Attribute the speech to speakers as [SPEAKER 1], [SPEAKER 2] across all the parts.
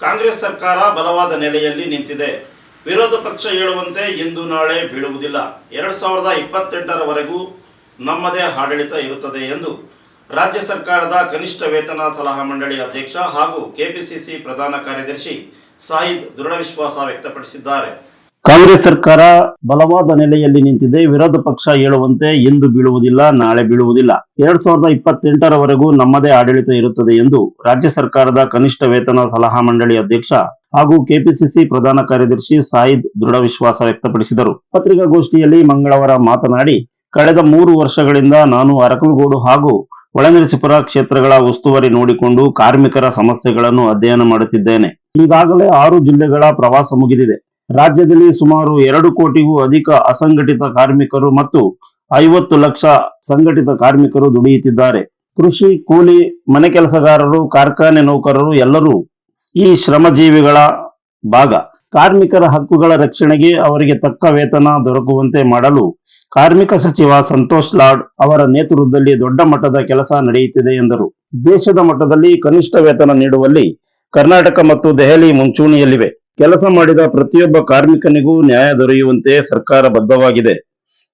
[SPEAKER 1] ಕಾಂಗ್ರೆಸ್ ಸರ್ಕಾರ ಬಲವಾದ ನೆಲೆಯಲ್ಲಿ ನಿಂತಿದೆ. ವಿರೋಧ ಪಕ್ಷ ಹೇಳುವಂತೆ ಇಂದು ನಾಳೆ ಬೀಳುವುದಿಲ್ಲ. ಎರಡು ಸಾವಿರದ ಇಪ್ಪತ್ತೆಂಟರವರೆಗೂ ನಮ್ಮದೇ ಆಡಳಿತ ಇರುತ್ತದೆ ಎಂದು ರಾಜ್ಯ ಸರ್ಕಾರದ ಕನಿಷ್ಠ ವೇತನ ಸಲಹಾ ಮಂಡಳಿ ಅಧ್ಯಕ್ಷ ಹಾಗೂ ಕೆಪಿಸಿಸಿ ಪ್ರಧಾನ ಕಾರ್ಯದರ್ಶಿ ಸಾಹಿದ್ ದೃಢ ವಿಶ್ವಾಸ ವ್ಯಕ್ತಪಡಿಸಿದ್ದಾರೆ.
[SPEAKER 2] ಕಾಂಗ್ರೆಸ್ ಸರ್ಕಾರ ಬಲವಾದ ನೆಲೆಯಲ್ಲಿ ನಿಂತಿದೆ. ವಿರೋಧ ಪಕ್ಷ ಹೇಳುವಂತೆ ಎಂದು ಬೀಳುವುದಿಲ್ಲ, ನಾಳೆ ಬೀಳುವುದಿಲ್ಲ. ಎರಡ್ ಸಾವಿರದ ಇಪ್ಪತ್ತೆಂಟರವರೆಗೂ ನಮ್ಮದೇ ಆಡಳಿತ ಇರುತ್ತದೆ ಎಂದು ರಾಜ್ಯ ಸರ್ಕಾರದ ಕನಿಷ್ಠ ವೇತನ ಸಲಹಾ ಮಂಡಳಿ ಅಧ್ಯಕ್ಷ ಹಾಗೂ ಕೆಪಿಸಿಸಿ ಪ್ರಧಾನ ಕಾರ್ಯದರ್ಶಿ ಸಾಯಿದ್ ದೃಢ ವಿಶ್ವಾಸ ವ್ಯಕ್ತಪಡಿಸಿದರು. ಪತ್ರಿಕಾಗೋಷ್ಠಿಯಲ್ಲಿ ಮಂಗಳವಾರ ಮಾತನಾಡಿ, ಕಳೆದ ಮೂರು ವರ್ಷಗಳಿಂದ ನಾನು ಅರಕಲಗೂಡು ಹಾಗೂ ಒಳನರಸೀಪುರ ಕ್ಷೇತ್ರಗಳ ಉಸ್ತುವಾರಿ ನೋಡಿಕೊಂಡು ಕಾರ್ಮಿಕರ ಸಮಸ್ಯೆಗಳನ್ನು ಅಧ್ಯಯನ ಮಾಡುತ್ತಿದ್ದೇನೆ. ಈಗಾಗಲೇ ಆರು ಜಿಲ್ಲೆಗಳ ಪ್ರವಾಸ ಮುಗಿದಿದೆ. ರಾಜ್ಯದಲ್ಲಿ ಸುಮಾರು ಎರಡು ಕೋಟಿಗೂ ಅಧಿಕ ಅಸಂಘಟಿತ ಕಾರ್ಮಿಕರು ಮತ್ತು ಐವತ್ತು ಲಕ್ಷ ಸಂಘಟಿತ ಕಾರ್ಮಿಕರು ದುಡಿಯುತ್ತಿದ್ದಾರೆ. ಕೃಷಿ, ಕೂಲಿ, ಮನೆ ಕೆಲಸಗಾರರು, ಕಾರ್ಖಾನೆ ನೌಕರರು ಎಲ್ಲರೂ ಈ ಶ್ರಮಜೀವಿಗಳ ಭಾಗ. ಕಾರ್ಮಿಕರ ಹಕ್ಕುಗಳ ರಕ್ಷಣೆಗೆ ಅವರಿಗೆ ತಕ್ಕ ವೇತನ ದೊರಕುವಂತೆ ಮಾಡಲು ಕಾರ್ಮಿಕ ಸಚಿವ ಸಂತೋಷ್ ಲಾಡ್ ಅವರ ನೇತೃತ್ವದಲ್ಲಿ ದೊಡ್ಡ ಮಟ್ಟದ ಕೆಲಸ ನಡೆಯುತ್ತಿದೆ ಎಂದರು. ದೇಶದ ಮಟ್ಟದಲ್ಲಿ ಕನಿಷ್ಠ ವೇತನ ನೀಡುವಲ್ಲಿ ಕರ್ನಾಟಕ ಮತ್ತು ದೆಹಲಿ ಮುಂಚೂಣಿಯಲ್ಲಿವೆ. ಕೆಲಸ ಮಾಡಿದ ಪ್ರತಿಯೊಬ್ಬ ಕಾರ್ಮಿಕನಿಗೂ ನ್ಯಾಯ ದೊರೆಯುವಂತೆ ಸರ್ಕಾರ ಬದ್ಧವಾಗಿದೆ.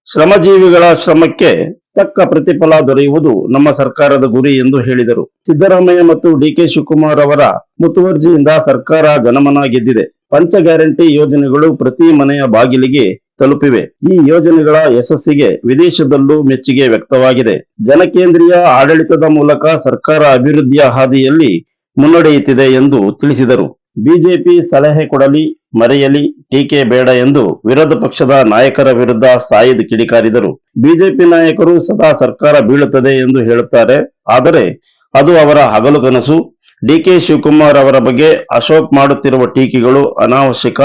[SPEAKER 2] ಶ್ರಮಜೀವಿಗಳ ಶ್ರಮಕ್ಕೆ ತಕ್ಕ ಪ್ರತಿಫಲ ದೊರೆಯುವುದು ನಮ್ಮ ಸರ್ಕಾರದ ಗುರಿ ಎಂದು ಹೇಳಿದರು. ಸಿದ್ದರಾಮಯ್ಯ ಮತ್ತು ಡಿಕೆ ಶಿವಕುಮಾರ್ ಅವರ ಮುತುವರ್ಜಿಯಿಂದ ಸರ್ಕಾರ ಜನಮನ ಗೆದ್ದಿದೆ. ಪಂಚ ಗ್ಯಾರಂಟಿ ಯೋಜನೆಗಳು ಪ್ರತಿ ಮನೆಯ ಬಾಗಿಲಿಗೆ ತಲುಪಿವೆ. ಈ ಯೋಜನೆಗಳ ಯಶಸ್ಸಿಗೆ ವಿದೇಶದಲ್ಲೂ ಮೆಚ್ಚುಗೆ ವ್ಯಕ್ತವಾಗಿದೆ. ಜನಕೇಂದ್ರೀಯ ಆಡಳಿತದ ಮೂಲಕ ಸರ್ಕಾರ ಅಭಿವೃದ್ಧಿಯ ಹಾದಿಯಲ್ಲಿ ಮುನ್ನಡೆಯುತ್ತಿದೆ ಎಂದು ತಿಳಿಸಿದರು. ಬಿಜೆಪಿ ಸಲಹೆ ಕೊಡಲಿ, ಮರೆಯಲಿ, ಟೀಕೆ ಬೇಡ ಎಂದು ವಿರೋಧ ಪಕ್ಷದ ನಾಯಕರ ವಿರುದ್ಧ ಸಾಯಿದ್ ಕಿಡಿಕಾರಿದರು. ಬಿಜೆಪಿ ನಾಯಕರು ಸದಾ ಸರ್ಕಾರ ಬೀಳುತ್ತದೆ ಎಂದು ಹೇಳುತ್ತಾರೆ. ಆದರೆ ಅದು ಅವರ ಹಗಲು ಕನಸು ಡಿಕೆ ಶಿವಕುಮಾರ್ ಅವರ ಬಗ್ಗೆ ಅಶೋಕ್ ಮಾಡುತ್ತಿರುವ ಟೀಕೆಗಳು ಅನಾವಶ್ಯಕ.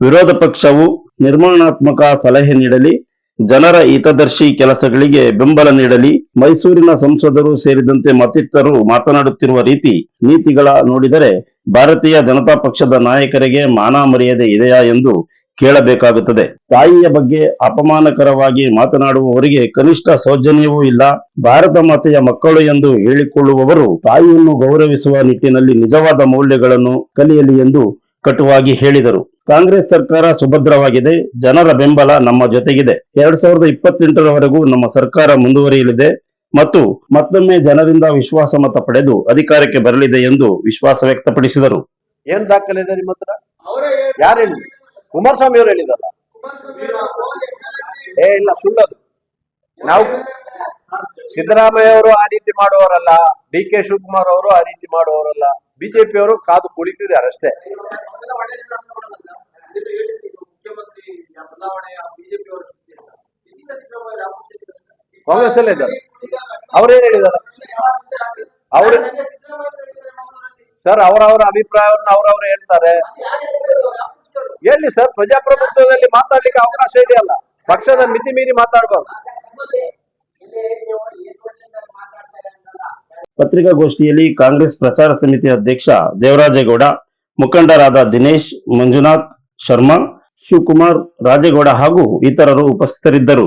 [SPEAKER 2] ವಿರೋಧ ಪಕ್ಷವು ನಿರ್ಮಾಣಾತ್ಮಕ ಸಲಹೆ ನೀಡಲಿ, ಜನರ ಹಿತದರ್ಶಿ ಕೆಲಸಗಳಿಗೆ ಬೆಂಬಲ ನೀಡಲಿ, ಮೈಸೂರಿನ ಸಂಸದರು ಸೇರಿದಂತೆ ಮತ್ತಿತರರು ಮಾತನಾಡುತ್ತಿರುವ ರೀತಿ ನೀತಿಗಳ ನೋಡಿದರೆ ಭಾರತೀಯ ಜನತಾ ಪಕ್ಷದ ನಾಯಕರಿಗೆ ಮಾನ ಮರ್ಯಾದೆ ಇದೆಯಾ ಎಂದು ಕೇಳಬೇಕಾಗುತ್ತದೆ. ತಾಯಿಯ ಬಗ್ಗೆ ಅಪಮಾನಕರವಾಗಿ ಮಾತನಾಡುವವರಿಗೆ ಕನಿಷ್ಠ ಸೌಜನ್ಯವೂ ಇಲ್ಲ. ಭಾರತ ಮಾತೆಯ ಮಕ್ಕಳು ಎಂದು ಹೇಳಿಕೊಳ್ಳುವವರು ತಾಯಿಯನ್ನು ಗೌರವಿಸುವ ನಿಟ್ಟಿನಲ್ಲಿ ನಿಜವಾದ ಮೌಲ್ಯಗಳನ್ನು ಕಲಿಯಲಿ ಎಂದು ಕಟುವಾಗಿ ಹೇಳಿದರು. ಕಾಂಗ್ರೆಸ್ ಸರ್ಕಾರ ಸುಭದ್ರವಾಗಿದೆ, ಜನರ ಬೆಂಬಲ ನಮ್ಮ ಜೊತೆಗಿದೆ. ಎರಡ್ ಸಾವಿರದ ಇಪ್ಪತ್ತೆಂಟರವರೆಗೂ ನಮ್ಮ ಸರ್ಕಾರ ಮುಂದುವರಿಯಲಿದೆ. ಮತ್ತು ಮತ್ತೊಮ್ಮೆ ಜನರಿಂದ ವಿಶ್ವಾಸ ಮತ ಪಡೆದು ಅಧಿಕಾರಕ್ಕೆ ಬರಲಿದೆ ಎಂದು ವಿಶ್ವಾಸ ವ್ಯಕ್ತಪಡಿಸಿದರು.
[SPEAKER 3] ಏನ್ ದಾಖಲೆ ಇದೆ ನಿಮ್ಮ ಹತ್ರ? ಯಾರು ಹೇಳಿದ್ರು ಕುಮಾರಸ್ವಾಮಿ ಅವರು ಹೇಳಿದಲ್ಲ ಏ ಇಲ್ಲ ಸುಳ್ಳದು. ನಾವು ಸಿದ್ದರಾಮಯ್ಯ ಅವರು ಆ ರೀತಿ ಮಾಡುವವರಲ್ಲ ಡಿ ಕೆ ಶಿವಕುಮಾರ್ ಅವರು ಆ ರೀತಿ ಮಾಡುವವರಲ್ಲ ಬಿಜೆಪಿ ಅವರು ಕಾದು ಕುಳಿತಿದ್ದಾರೆ ಅಷ್ಟೇ. ಕಾಂಗ್ರೆಸ್ ಅಲ್ಲೇ ಇದ್ದಾರೆ. ಅವ್ರೇನ್ ಹೇಳಿದಾರ? ಅವ್ರ ಸರ್ ಅವರವರ ಅಭಿಪ್ರಾಯವನ್ನು ಅವರವರು ಹೇಳ್ತಾರೆ. ಹೇಳಿ ಸರ್, ಪ್ರಜಾಪ್ರಭುತ್ವದಲ್ಲಿ ಮಾತಾಡ್ಲಿಕ್ಕೆ ಅವಕಾಶ ಇದೆಯಲ್ಲ? ಪಕ್ಷದ ಮಿತಿ ಮೀರಿ ಮಾತಾಡಬಾರ್ದು.
[SPEAKER 2] ಪತ್ರಿಕಾಗೋಷ್ಠಿಯಲ್ಲಿ ಕಾಂಗ್ರೆಸ್ ಪ್ರಚಾರ ಸಮಿತಿ ಅಧ್ಯಕ್ಷ ದೇವರಾಜೇಗೌಡ, ಮುಖಂಡರಾದ ದಿನೇಶ್, ಮಂಜುನಾಥ್ ಶರ್ಮಾ, ಶಿವಕುಮಾರ್ ರಾಜೇಗೌಡ ಹಾಗೂ ಇತರರು ಉಪಸ್ಥಿತರಿದ್ದರು.